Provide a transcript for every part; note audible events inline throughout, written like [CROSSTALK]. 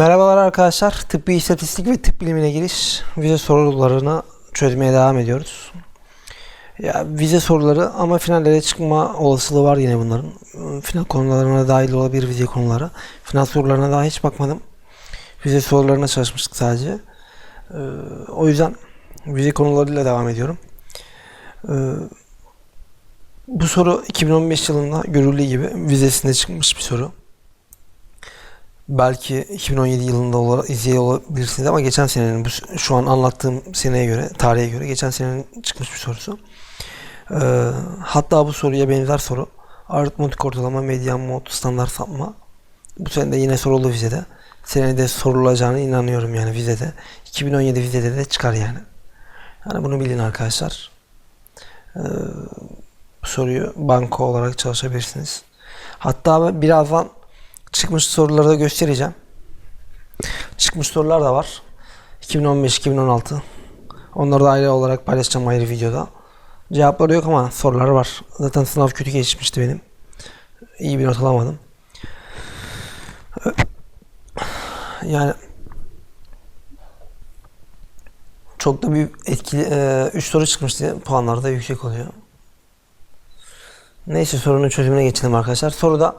Merhabalar arkadaşlar. Tıbbi istatistik ve tıp bilimine giriş vize sorularını çözmeye devam ediyoruz. Ya vize soruları ama finallere çıkma olasılığı var yine bunların. Final konularına dahil olabilir vize konuları. Final sorularına daha hiç bakmadım. Vize sorularına çalışmıştık sadece. Ee, o yüzden vize konularıyla devam ediyorum. Ee, bu soru 2015 yılında görüldüğü gibi vizesinde çıkmış bir soru belki 2017 yılında olabilirsiniz ama geçen senenin bu şu an anlattığım seneye göre, tarihe göre geçen senenin çıkmış bir sorusu. Ee, hatta bu soruya benzer soru aritmetik ortalama, medyan mod, standart sapma. Bu sene de yine soruldu vizede. Senede sorulacağına inanıyorum yani vizede. 2017 vizede de çıkar yani. Yani bunu bilin arkadaşlar. Ee, bu soruyu banko olarak çalışabilirsiniz. Hatta birazdan çıkmış soruları da göstereceğim. Çıkmış sorular da var. 2015-2016. Onları da ayrı olarak paylaşacağım ayrı videoda. Cevapları yok ama sorular var. Zaten sınav kötü geçmişti benim. İyi bir not alamadım. Yani çok da bir etkili 3 soru çıkmıştı. Puanlar da yüksek oluyor. Neyse sorunun çözümüne geçelim arkadaşlar. Soruda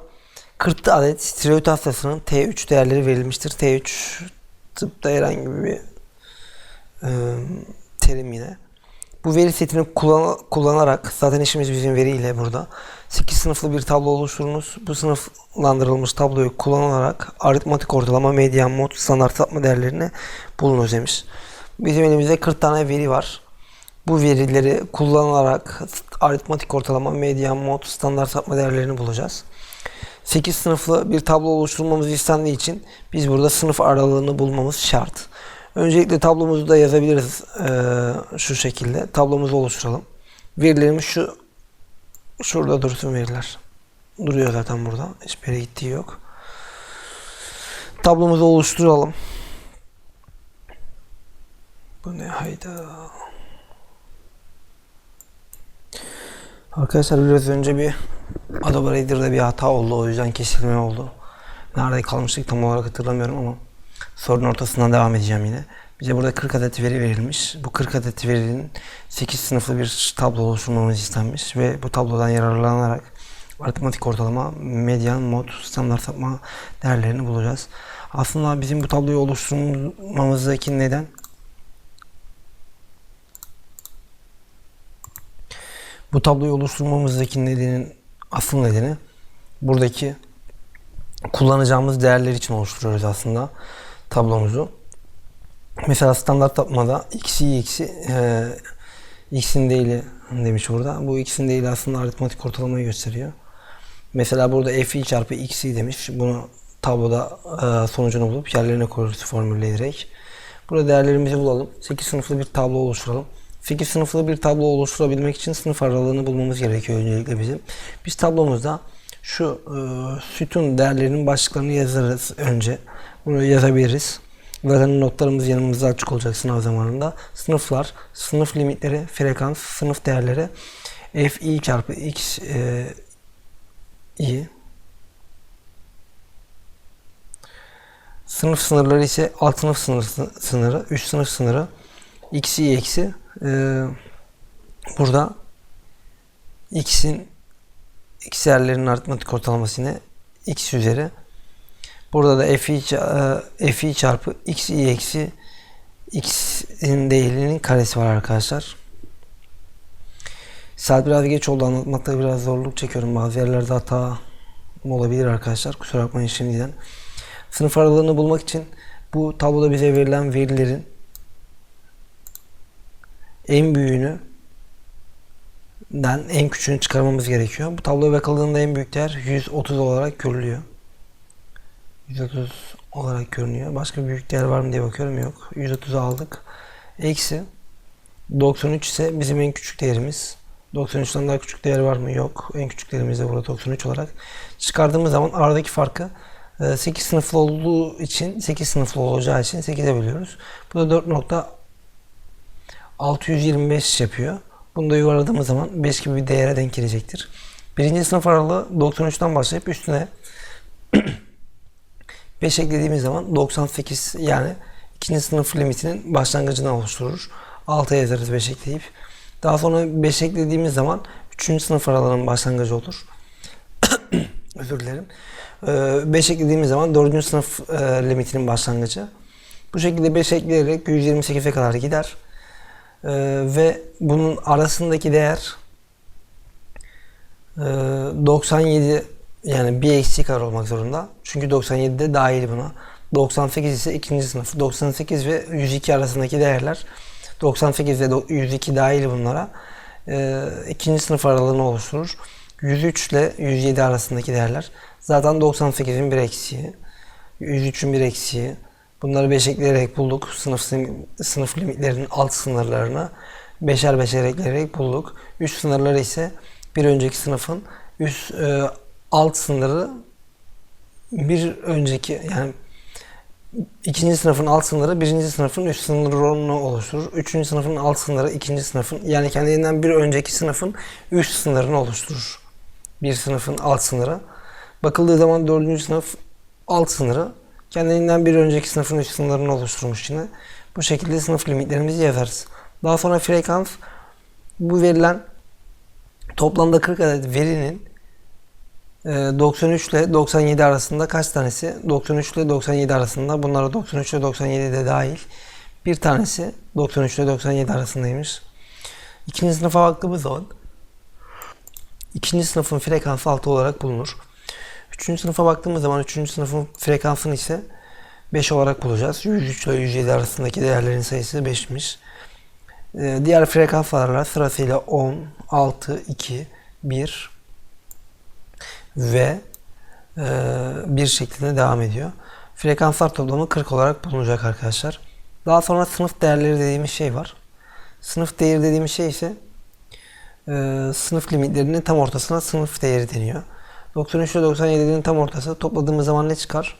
40 adet tiroid hastasının T3 değerleri verilmiştir. T3 tıpta herhangi bir e, terim yine. Bu veri setini kullan kullanarak zaten işimiz bizim veriyle burada. 8 sınıflı bir tablo oluşturunuz. Bu sınıflandırılmış tabloyu kullanarak aritmatik ortalama, medyan, mod, standart sapma değerlerini bulunuz demiş. Bizim elimizde 40 tane veri var. Bu verileri kullanarak aritmatik ortalama, medyan, mod, standart sapma değerlerini bulacağız. 8 sınıflı bir tablo oluşturmamız istendiği için biz burada sınıf aralığını bulmamız şart. Öncelikle tablomuzu da yazabiliriz ee, şu şekilde. Tablomuzu oluşturalım. Verilerimiz şu şurada dursun veriler. Duruyor zaten burada. Hiçbir yere gittiği yok. Tablomuzu oluşturalım. Bu ne hayda. Arkadaşlar biraz önce bir Adobe Reader'da bir hata oldu. O yüzden kesilme oldu. Nerede kalmıştık tam olarak hatırlamıyorum ama sorunun ortasından devam edeceğim yine. Bize burada 40 adet veri verilmiş. Bu 40 adet verinin 8 sınıflı bir tablo oluşturmamız istenmiş ve bu tablodan yararlanarak aritmatik ortalama, medyan, mod, standart sapma değerlerini bulacağız. Aslında bizim bu tabloyu oluşturmamızdaki neden bu tabloyu oluşturmamızdaki nedenin asıl nedeni buradaki kullanacağımız değerler için oluşturuyoruz aslında tablomuzu. Mesela standart tapmada x'i x'i e, x'in değili demiş burada. Bu x'in değili aslında aritmatik ortalamayı gösteriyor. Mesela burada fi çarpı x'i demiş. Bunu tabloda e, sonucunu bulup yerlerine koyuyoruz formülleyerek. Burada değerlerimizi bulalım. 8 sınıflı bir tablo oluşturalım. 8 sınıflı bir tablo oluşturabilmek için sınıf aralığını bulmamız gerekiyor öncelikle bizim. Biz tablomuzda şu e, sütun değerlerinin başlıklarını yazarız önce. Bunu yazabiliriz. Zaten notlarımız yanımızda açık olacak sınav zamanında. Sınıflar, sınıf limitleri, frekans, sınıf değerleri fi çarpı x e, i Sınıf sınırları ise alt sınıf sınır, sınırı, üst sınıf sınırı, x'i eksi ee, burada x'in x değerlerinin aritmetik ortalaması yine x üzeri. Burada da fi, e, fi çarpı x i eksi x'in değerinin karesi var arkadaşlar. Saat biraz geç oldu anlatmakta biraz zorluk çekiyorum. Bazı yerlerde hata olabilir arkadaşlar. Kusura bakmayın şimdiden. Sınıf aralığını bulmak için bu tabloda bize verilen verilerin en büyüğünü den en küçüğünü çıkarmamız gerekiyor. Bu tabloya bakıldığında en büyük değer 130 olarak görülüyor. 130 olarak görünüyor. Başka bir büyük değer var mı diye bakıyorum. Yok. 130'u aldık. Eksi 93 ise bizim en küçük değerimiz. 93'ten daha küçük değer var mı? Yok. En küçük değerimiz de burada 93 olarak. Çıkardığımız zaman aradaki farkı 8 sınıflı olduğu için 8 sınıflı olacağı için 8'e bölüyoruz. Bu da 4. 625 yapıyor. Bunu da yuvarladığımız zaman 5 gibi bir değere denk gelecektir. Birinci sınıf aralığı 93'ten başlayıp üstüne [CLEARS THROAT] 5 eklediğimiz zaman 98 yani ikinci sınıf limitinin başlangıcını oluşturur. 6 yazarız 5 ekleyip. Daha sonra 5 eklediğimiz zaman 3. sınıf aralığının başlangıcı olur. [CLEARS THROAT] Özür dilerim. 5 eklediğimiz zaman 4. sınıf e, limitinin başlangıcı. Bu şekilde 5 ekleyerek 128'e kadar gider. E, ve bunun arasındaki değer e, 97 yani bir eksik kadar olmak zorunda. Çünkü 97 de dahil buna. 98 ise ikinci sınıf. 98 ve 102 arasındaki değerler 98 ve 102 dahil bunlara e, ikinci sınıf aralığını oluşturur. 103 ile 107 arasındaki değerler zaten 98'in bir eksiği, 103'ün bir eksiği. Bunları 5 ekleyerek bulduk. Sınıf sınıf limitlerinin alt sınırlarını beşer beşer ekleyerek bulduk. Üst sınırları ise bir önceki sınıfın üst e, alt sınırı bir önceki yani ikinci sınıfın alt sınırı birinci sınıfın üst sınırını oluşturur. Üçüncü sınıfın alt sınırı ikinci sınıfın yani kendinden bir önceki sınıfın üst sınırını oluşturur. Bir sınıfın alt sınırı. Bakıldığı zaman dördüncü sınıf alt sınırı kendinden bir önceki sınıfın üst sınırını oluşturmuş yine. Bu şekilde sınıf limitlerimizi yazarız. Daha sonra frekans bu verilen toplamda 40 adet verinin 93 ile 97 arasında kaç tanesi? 93 ile 97 arasında. Bunlara 93 ile 97 de dahil. Bir tanesi 93 ile 97 arasındaymış. İkinci sınıfa baktığımız zaman ikinci sınıfın frekansı 6 olarak bulunur. Üçüncü sınıfa baktığımız zaman üçüncü sınıfın frekansını ise 5 olarak bulacağız. 103 ile 107 arasındaki değerlerin sayısı 5'miş. Diğer frekanslarla sırasıyla 10, 6, 2, 1, ve e, bir şeklinde devam ediyor. Frekanslar toplamı 40 olarak bulunacak arkadaşlar. Daha sonra sınıf değerleri dediğimiz şey var. Sınıf değeri dediğimiz şey ise e, sınıf limitlerinin tam ortasına sınıf değeri deniyor. 93 ile 97'nin tam ortası topladığımız zaman ne çıkar?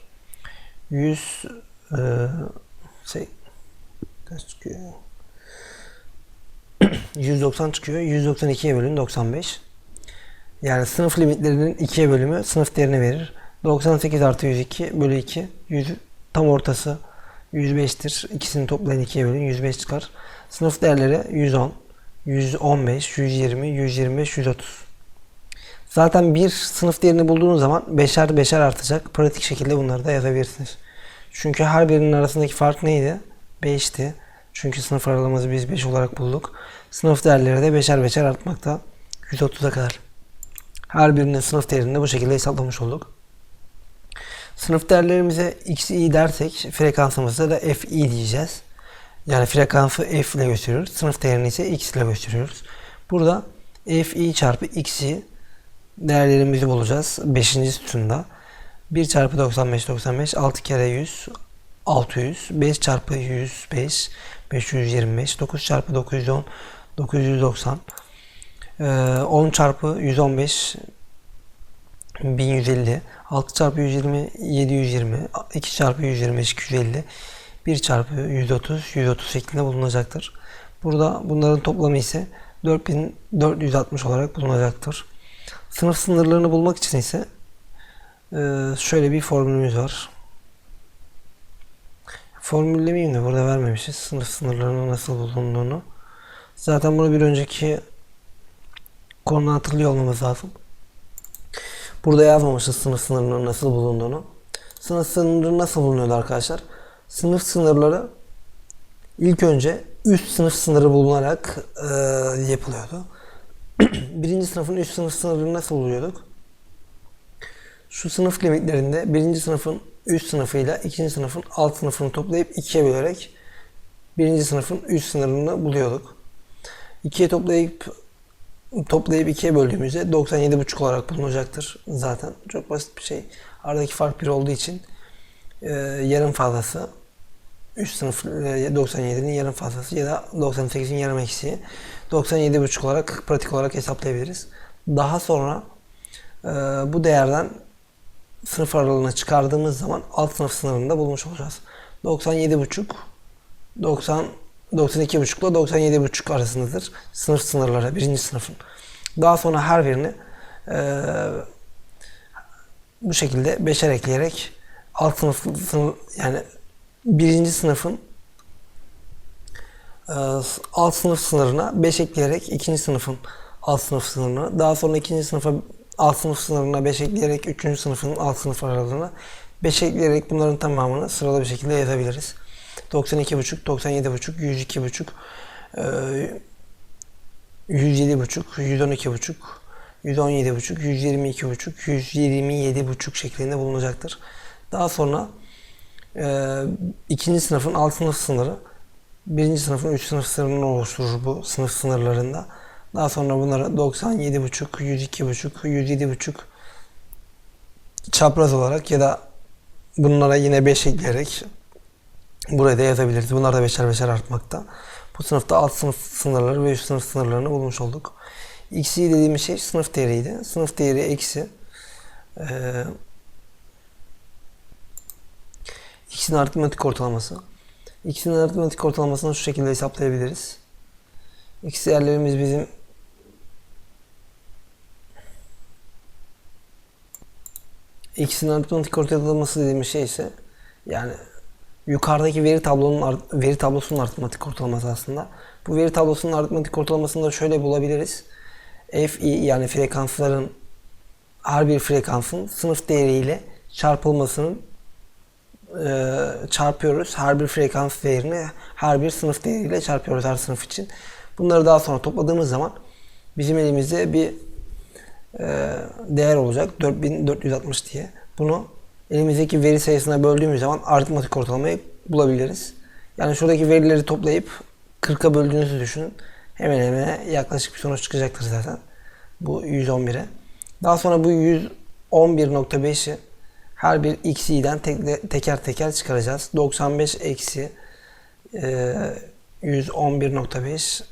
100 e, şey kaç çıkıyor? [CLEARS THROAT] 190 çıkıyor. 192'ye bölün 95. Yani sınıf limitlerinin ikiye bölümü sınıf değerini verir. 98 artı 102 bölü 2. 100, tam ortası 105'tir. İkisini toplayın ikiye bölün 105 çıkar. Sınıf değerleri 110, 115, 120, 125, 130. Zaten bir sınıf değerini bulduğunuz zaman beşer beşer artacak. Pratik şekilde bunları da yazabilirsiniz. Çünkü her birinin arasındaki fark neydi? 5'ti. Çünkü sınıf aralığımızı biz 5 olarak bulduk. Sınıf değerleri de beşer beşer artmakta. 130'a kadar. Her birinin sınıf değerini bu şekilde hesaplamış olduk. Sınıf değerlerimize x i dersek frekansımızda da f i diyeceğiz. Yani frekansı f ile gösteriyoruz. Sınıf değerini ise x ile gösteriyoruz. Burada f i çarpı x i değerlerimizi bulacağız. 5. sütunda. 1 çarpı 95 95 6 kere 100 600 5 çarpı 105 525 9 çarpı 910 990 10 ee, çarpı 115 1150 6 çarpı 120 720 2 çarpı 125 250 1 çarpı 130 130 şeklinde bulunacaktır. Burada bunların toplamı ise 4460 olarak bulunacaktır. Sınıf sınırlarını bulmak için ise e, şöyle bir formülümüz var. Formüllemeyeyim de burada vermemişiz. Sınıf sınırlarının nasıl bulunduğunu. Zaten bunu bir önceki konuda hatırlıyor olmamız lazım. Burada yazmamışız sınıf sınırının nasıl bulunduğunu. Sınıf sınırı nasıl bulunuyordu arkadaşlar? Sınıf sınırları ilk önce üst sınıf sınırı bulunarak e, yapılıyordu. [CLEARS THROAT] birinci sınıfın üst sınıf sınırını nasıl buluyorduk? Şu sınıf limitlerinde birinci sınıfın üst sınıfıyla ikinci sınıfın alt sınıfını toplayıp ikiye bölerek birinci sınıfın üst sınırını buluyorduk. İkiye toplayıp toplayıp ikiye böldüğümüzde 97,5 olarak bulunacaktır zaten. Çok basit bir şey. Aradaki fark bir olduğu için e, yarım fazlası üst sınıf e, 97'nin yarım fazlası ya da 98'in yarım eksiği 97,5 olarak pratik olarak hesaplayabiliriz. Daha sonra e, bu değerden sınıf aralığına çıkardığımız zaman alt sınıf sınırında bulmuş olacağız. 97,5 90 92,5 ile 97,5 arasındadır. Sınıf sınırları birinci sınıfın. Daha sonra her birini e, bu şekilde beşer ekleyerek alt sınıf, sınıf yani birinci sınıfın e, alt sınıf sınırına 5 ekleyerek ikinci sınıfın alt sınıf sınırına daha sonra ikinci sınıfa alt sınıf sınırına 5 ekleyerek üçüncü sınıfın alt sınıf aralığına 5 ekleyerek bunların tamamını sıralı bir şekilde yazabiliriz. 92,5, 97,5, 102,5, e, 107,5, 112,5, 117,5, 122,5, 127,5 şeklinde bulunacaktır. Daha sonra e, ikinci sınıfın alt sınıf sınırı birinci sınıfın üç sınıf sınırını oluşturur bu sınıf sınırlarında. Daha sonra bunları 97,5, 102,5, 107,5 çapraz olarak ya da bunlara yine 5 ekleyerek buraya da yazabiliriz. Bunlar da beşer beşer artmakta. Bu sınıfta alt sınıf sınırları ve üst sınıf sınırlarını bulmuş olduk. X'i dediğimiz şey sınıf değeriydi. Sınıf değeri eksi ee, X'in aritmetik ortalaması. X'in aritmetik ortalamasını şu şekilde hesaplayabiliriz. X değerlerimiz bizim X'in aritmetik ortalaması dediğimiz şey ise yani yukarıdaki veri tablonun veri tablosunun aritmetik ortalaması aslında. Bu veri tablosunun aritmetik ortalamasını da şöyle bulabiliriz. Fi yani frekansların her bir frekansın sınıf değeriyle çarpılmasının e, çarpıyoruz. Her bir frekans değerini her bir sınıf değeriyle çarpıyoruz her sınıf için. Bunları daha sonra topladığımız zaman bizim elimizde bir e, değer olacak. 4460 diye. Bunu elimizdeki veri sayısına böldüğümüz zaman aritmetik ortalamayı bulabiliriz. Yani şuradaki verileri toplayıp 40'a böldüğünüzü düşünün. Hemen hemen yaklaşık bir sonuç çıkacaktır zaten. Bu 111'e. Daha sonra bu 111.5'i her bir x'den tek, teker teker çıkaracağız. 95 eksi e, 111.5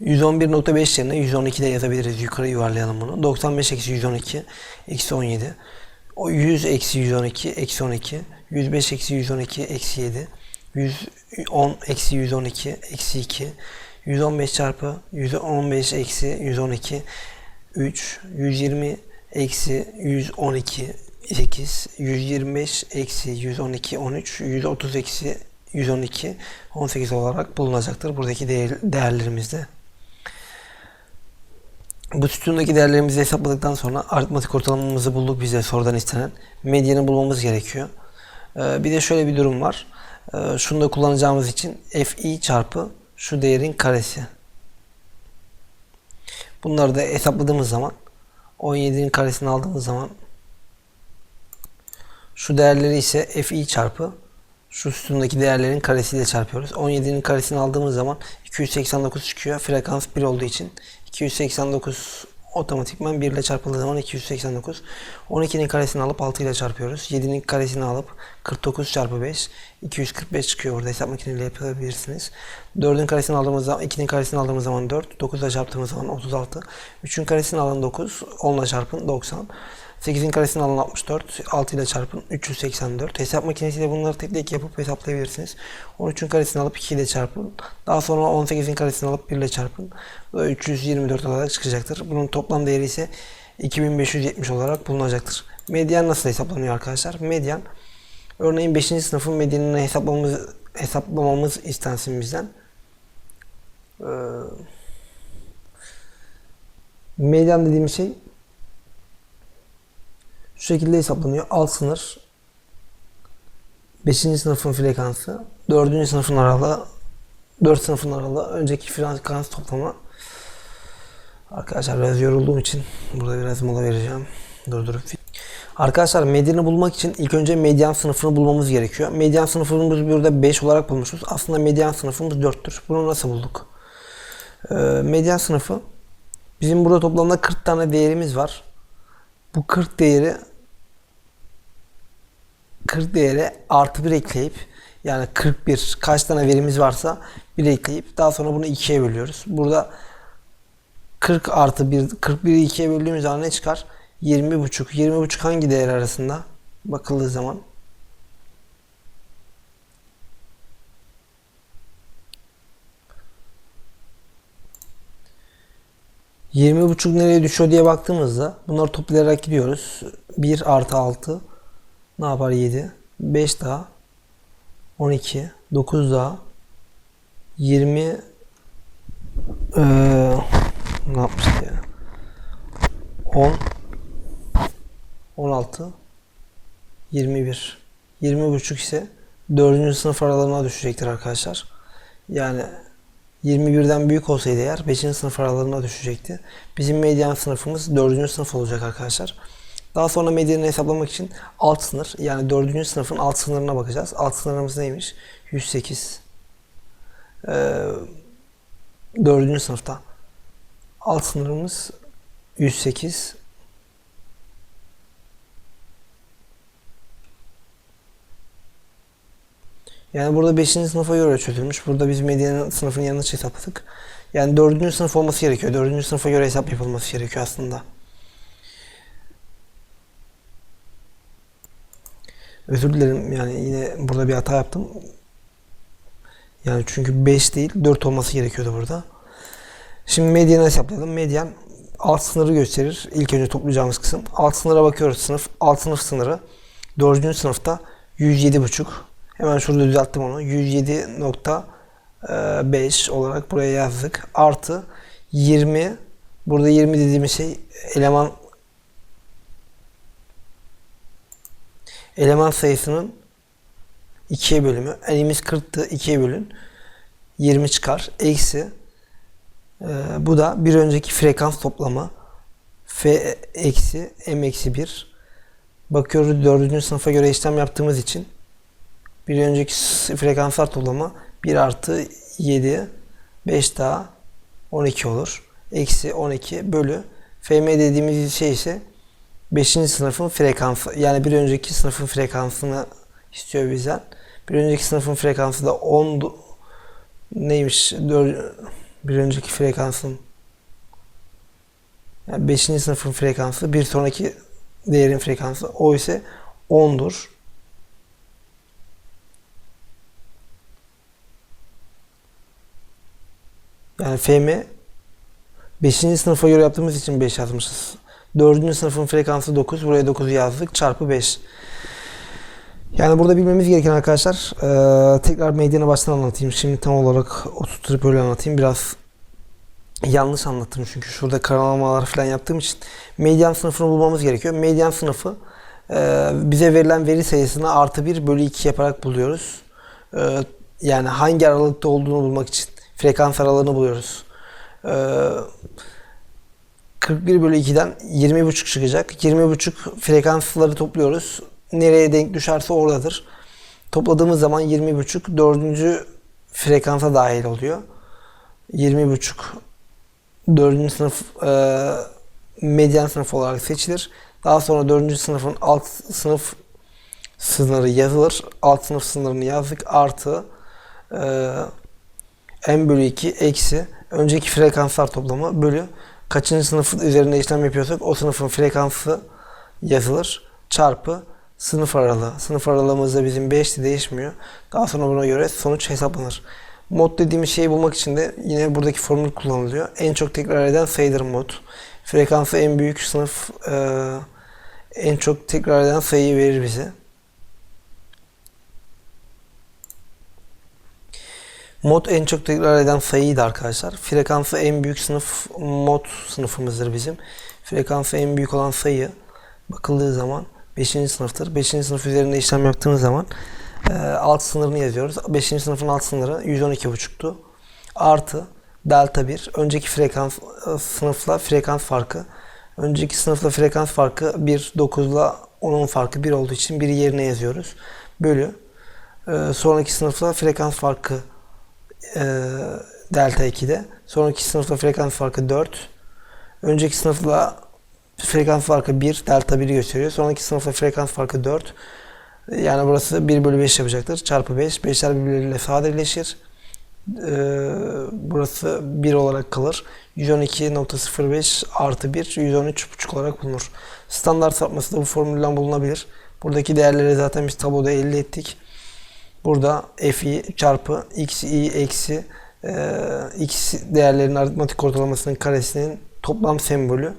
111.5 yerine 112 de yazabiliriz. Yukarı yuvarlayalım bunu. 95 eksi 112 eksi 17. O 100 eksi 112 eksi 12. 105 eksi 112 eksi 7. 110 eksi 112 eksi 2. 115 çarpı 115 eksi 112 3. 120 eksi 112 8. 125 eksi 112 13. 130 eksi 112 18 olarak bulunacaktır. Buradaki değer, değerlerimizde. Bu sütundaki değerlerimizi hesapladıktan sonra aritmatik ortalamamızı bulduk bize sorudan istenen. Medyanı bulmamız gerekiyor. Ee, bir de şöyle bir durum var. Ee, şunu da kullanacağımız için fi çarpı şu değerin karesi. Bunları da hesapladığımız zaman 17'nin karesini aldığımız zaman şu değerleri ise fi çarpı şu sütundaki değerlerin karesiyle çarpıyoruz. 17'nin karesini aldığımız zaman 289 çıkıyor. Frekans 1 olduğu için 289 otomatikman 1 ile çarpıldığı zaman 289. 12'nin karesini alıp 6 ile çarpıyoruz. 7'nin karesini alıp 49 çarpı 5 245 çıkıyor orada hesap makinesiyle yapabilirsiniz. 4'ün karesini aldığımız zaman 2'nin karesini aldığımız zaman 4, 9 ile çarptığımız zaman 36. 3'ün karesini alın 9, 10 ile çarpın 90. 8'in karesini alın 64, 6 ile çarpın 384. Hesap makinesiyle bunları tek tek yapıp hesaplayabilirsiniz. 13'ün karesini alıp 2 ile çarpın. Daha sonra 18'in karesini alıp 1 ile çarpın. Ve 324 olarak çıkacaktır. Bunun toplam değeri ise 2570 olarak bulunacaktır. Medyan nasıl hesaplanıyor arkadaşlar? Medyan örneğin 5. sınıfın medyanını hesaplamamız, hesaplamamız istensin bizden. Ee, medyan dediğimiz şey şu şekilde hesaplanıyor. Alt sınır 5. sınıfın frekansı 4. sınıfın aralığı 4 sınıfın aralığı önceki frekans toplamı Arkadaşlar biraz yorulduğum için burada biraz mola vereceğim. Durdurup. Arkadaşlar medyanı bulmak için ilk önce medyan sınıfını bulmamız gerekiyor. Medyan sınıfımız burada 5 olarak bulmuşuz. Aslında medyan sınıfımız 4'tür. Bunu nasıl bulduk? Ee, medyan sınıfı bizim burada toplamda 40 tane değerimiz var. Bu 40 değeri 40 değere artı 1 ekleyip yani 41 kaç tane verimiz varsa 1 ekleyip daha sonra bunu 2'ye bölüyoruz. Burada 40 artı 1 41'i 2'ye böldüğümüz zaman ne çıkar? 20 buçuk. 20 buçuk hangi değer arasında? Bakıldığı zaman. 20.5 nereye düşüyor diye baktığımızda bunları toplayarak gidiyoruz. 1 artı 6 ne yapar 7? 5 daha 12 9 daha 20 eee ne yapmıştık ya? 10 16 21 20.5 ise 4. sınıf aralarına düşecektir arkadaşlar. Yani 21'den büyük olsaydı eğer 5. sınıf aralarına düşecekti. Bizim medyan sınıfımız 4. sınıf olacak arkadaşlar. Daha sonra medyanı hesaplamak için alt sınır yani 4. sınıfın alt sınırına bakacağız. Alt sınırımız neymiş? 108. Ee, 4. sınıfta. Alt sınırımız 108. Yani burada 5. sınıfa göre çözülmüş. Burada biz medyanın sınıfını yanlış hesapladık. Yani 4. sınıf olması gerekiyor. 4. sınıfa göre hesap yapılması gerekiyor aslında. Özür dilerim yani yine burada bir hata yaptım. Yani çünkü 5 değil 4 olması gerekiyordu burada. Şimdi medyanı hesaplayalım. Medyan alt sınırı gösterir. İlk önce toplayacağımız kısım. Alt sınıra bakıyoruz sınıf. Alt sınıf sınırı 4. sınıfta 107,5. Hemen şurada düzelttim onu. 107.5 olarak buraya yazdık. Artı 20 burada 20 dediğimiz şey eleman eleman sayısının 2'ye bölümü. Elimiz 40'tı 2'ye bölün. 20 çıkar. Eksi e, bu da bir önceki frekans toplamı. F eksi M eksi 1. Bakıyoruz 4. sınıfa göre işlem yaptığımız için bir önceki frekanslar toplamı 1 artı 7 5 daha 12 olur. Eksi 12 bölü FM dediğimiz şey ise 5. sınıfın frekansı. Yani bir önceki sınıfın frekansını istiyor bizden. Bir önceki sınıfın frekansı da 10 neymiş? 4, bir önceki frekansın yani 5. sınıfın frekansı bir sonraki değerin frekansı o ise 10'dur. Yani FM 5. sınıfa göre yaptığımız için 5 yazmışız. 4. sınıfın frekansı 9. Buraya 9 yazdık. Çarpı 5. Yani burada bilmemiz gereken arkadaşlar e, tekrar medyanı baştan anlatayım. Şimdi tam olarak oturtup öyle anlatayım. Biraz yanlış anlattım çünkü şurada karalamalar falan yaptığım için medyan sınıfını bulmamız gerekiyor. Medyan sınıfı e, bize verilen veri sayısını artı 1 bölü 2 yaparak buluyoruz. E, yani hangi aralıkta olduğunu bulmak için frekans aralığını buluyoruz. Ee, 41 bölü 2'den 20,5 çıkacak. 20,5 frekansları topluyoruz. Nereye denk düşerse oradadır. Topladığımız zaman 20,5 dördüncü frekansa dahil oluyor. 20,5 dördüncü sınıf e, medyan sınıf olarak seçilir. Daha sonra dördüncü sınıfın alt sınıf sınırı yazılır. Alt sınıf sınırını yazdık. Artı e, n bölü 2 eksi önceki frekanslar toplamı bölü kaçıncı sınıf üzerinde işlem yapıyorsak o sınıfın frekansı yazılır çarpı sınıf aralığı. Sınıf aralığımızda bizim 5'ti değişmiyor. Daha sonra buna göre sonuç hesaplanır. Mod dediğimiz şeyi bulmak için de yine buradaki formül kullanılıyor. En çok tekrar eden sayıdır mod. Frekansı en büyük sınıf e, en çok tekrar eden sayıyı verir bize. Mod en çok tekrar eden sayıydı arkadaşlar. Frekansı en büyük sınıf mod sınıfımızdır bizim. Frekansı en büyük olan sayı bakıldığı zaman 5. sınıftır. 5. sınıf üzerinde işlem yaptığımız zaman e, alt sınırını yazıyoruz. 5. sınıfın alt sınırı 112.5'tu. Artı delta 1. Önceki frekans e, sınıfla frekans farkı. Önceki sınıfla frekans farkı 1, 9 ile 10'un farkı 1 olduğu için 1'i yerine yazıyoruz. Bölü. E, sonraki sınıfla frekans farkı e, delta 2'de. Sonraki sınıfta frekans farkı 4. Önceki sınıfla frekans farkı 1, delta 1'i gösteriyor. Sonraki sınıfta frekans farkı 4. Yani burası 1 bölü 5 yapacaktır. Çarpı 5. 5'ler birbirleriyle sadeleşir. Ee, burası 1 olarak kalır. 112.05 artı 1 113.5 olarak bulunur. Standart sapması da bu formülden bulunabilir. Buradaki değerleri zaten biz tabloda elde ettik. Burada fi çarpı xi eksi e, x değerlerinin aritmatik ortalamasının karesinin toplam sembolü.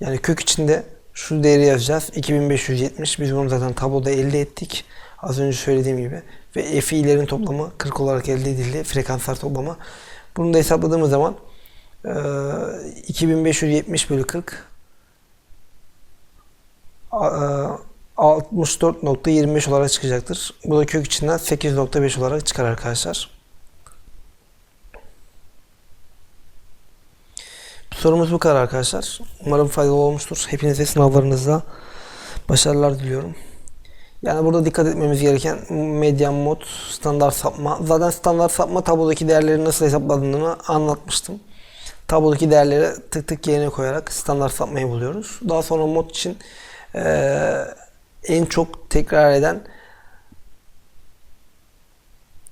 Yani kök içinde şu değeri yazacağız. 2570. Biz bunu zaten tabloda elde ettik. Az önce söylediğim gibi. Ve fiillerin toplamı 40 olarak elde edildi. Frekanslar toplamı. Bunu da hesapladığımız zaman eee, 2570 bölü 40 a- eee, 64.25 olarak çıkacaktır. Bu da kök içinden 8.5 olarak çıkar arkadaşlar. Sorumuz bu kadar arkadaşlar. Umarım faydalı olmuştur. Hepinize sınavlarınızda başarılar diliyorum. Yani burada dikkat etmemiz gereken medyan mod, standart sapma. Zaten standart sapma tablodaki değerleri nasıl hesapladığını anlatmıştım. Tablodaki değerleri tık tık yerine koyarak standart sapmayı buluyoruz. Daha sonra mod için eee, en çok tekrar eden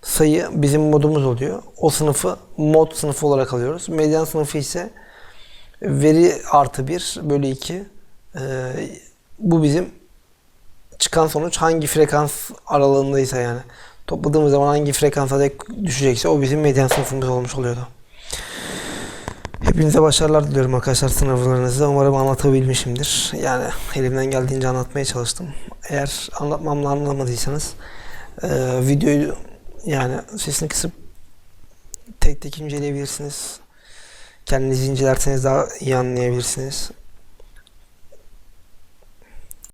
sayı bizim modumuz oluyor. O sınıfı mod sınıfı olarak alıyoruz. Medyan sınıfı ise veri artı 1 bölü 2. Ee, bu bizim çıkan sonuç hangi frekans aralığındaysa yani. Topladığımız zaman hangi frekansa dek düşecekse o bizim medyan sınıfımız olmuş oluyordu. Hepinize başarılar diliyorum arkadaşlar sınavlarınızda. Umarım anlatabilmişimdir. Yani elimden geldiğince anlatmaya çalıştım. Eğer anlatmamla anlamadıysanız e, videoyu yani sesini kısıp tek tek inceleyebilirsiniz. Kendiniz incelerseniz daha iyi anlayabilirsiniz.